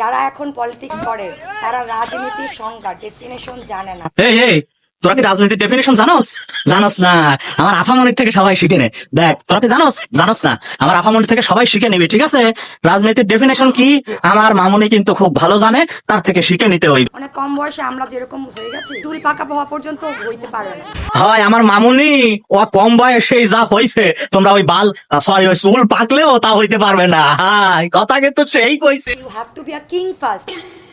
যারা এখন পলিটিক্স করে তারা রাজনীতির সংজ্ঞা ডেফিনেশন জানে না। তোরা কি রাজনীতির ডেফিনেশন জানোস? জানোস না। আমার আফামনির থেকে সবাই শিখে নে। দেখ তোরা কি জানোস? জানোস না। আমার আফামনির থেকে সবাই শিখে নিবি ঠিক আছে? রাজনীতির ডেফিনেশন কি? আমার মামুনি কিন্তু খুব ভালো জানে তার থেকে শিখে নিতে হইবে। অনেক কম বয়সে আমরা যেরকম হয়ে গেছি চুল পাকা হওয়া পর্যন্ত হইতে পারবে না। হয় আমার মামুনি ও কম বয়সে যা হইছে তোমরা ওই বাল সরি ওই চুল পাকলেও তা হইতে পারবে না। হাই কথা কিন্তু সেই কইছে। You have to be a king first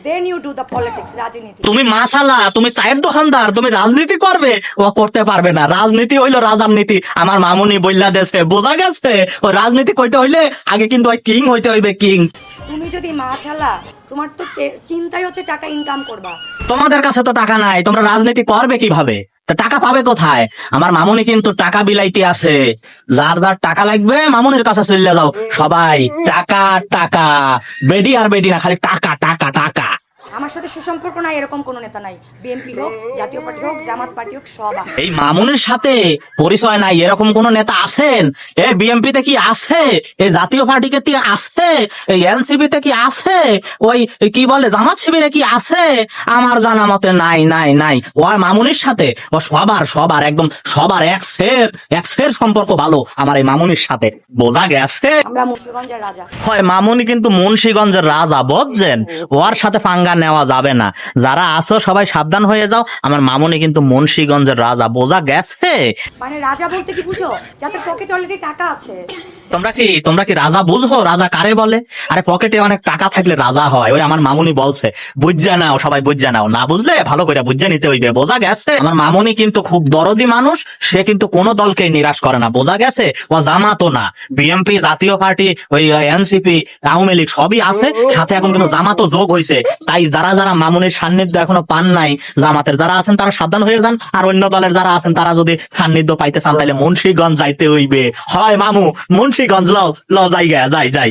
then you do the politics রাজনীতি। তুমি মাসালা তুমি চায়ের দোকানদার তুমি রাজনীতি করবে। ও করতে পারবে না। রাজনীতি হইল আমার মামুনি বইলা দেশে বোঝা গেছে। ও রাজনীতি কইতে হইলে আগে কিন্তু ওই কিং হইতে হইবে কিং। তুমি যদি তোমার তো চিন্তাই হচ্ছে টাকা ইনকাম করবা। তোমাদের কাছে তো টাকা নাই তোমরা রাজনীতি করবে কীভাবে? তা টাকা পাবে কোথায়? আমার মামুনি কিন্তু টাকা বিলাইতে আছে। যার যার টাকা লাগবে, মামুনির কাছে চলে যাও। সবাই, টাকা টাকা। বেডি আর বেডি না, খালি টাকা টাকা টাকা। আমার সাথে সুসম্পর্ক নাই এরকম কোনো নেতা নাই। বিএনপি হোক জাতীয় পার্টি হোক জামাত পার্টি হোক সব এই মামুনের সাথে পরিচয় নাই এরকম কোন নেতা আছেন? এ বিএমপি তে কি আছে? এই জাতীয় পার্টিকে কি আছে? এই এনসিপি তে কি আছে? ওই কি বলে জামাত শিবিরে কি আছে? আমার জানা মতে নাই নাই নাই। ও মামুনির সাথে? ও সবার সবার একদম সবার এক সের এক সের সম্পর্ক ভালো আমার এই মামুনির সাথে। বোঝা গেছে? আমরা মুন্সিগঞ্জের রাজা। হয় মামুনি কিন্তু মুন্সিগঞ্জের রাজা বুঝছেন? ওর সাথে পাঙ্গা নেওয়া যাবে না। যারা আছো সবাই সাবধান হয়ে যাও। আমার মামুনি কিন্তু মুন্সিগঞ্জের রাজা। বোঝা গেছে? মানে রাজা বলতে কি বুঝো? যাতে পকেট অলরেডি টাকা আছে। তোমরা কি তোমরা কি রাজা বুঝো? রাজা কারে বলে? আরে পকেটে অনেক টাকা থাকলে রাজা হয়। ওই আমার মামুনি বলছে, বুঝা নাও, সবাই বুঝা নাও। না বুঝলে ভালো করে বুঝে নিতে হইবে। বোঝা গেছে? আমার মামুনি কিন্তু খুব দরদি মানুষ, সে কিন্তু কোন দলকে নিরাশ করে না। বোঝা গেছে? ও জামাতো না। বিএমপি জাতীয় পার্টি, ওই এনসিপি আওয়ামী লীগ সবই আছে। সাথে এখন কিন্তু জামাতো যোগ হয়েছে তাই যারা যারা মামুনির সান্নিধ্য এখনও পান নাই, জামাতের যারা আছেন তারা সাবধান হয়ে যান। আর অন্য দলের যারা আছেন, তারা যদি সান্নিধ্য পাইতে চান, তাহলে মুন্সিগঞ্জ যাইতে হইবে। হয়, মামু মুন্সিগঞ্জ লও লও যাই গে যাই যাই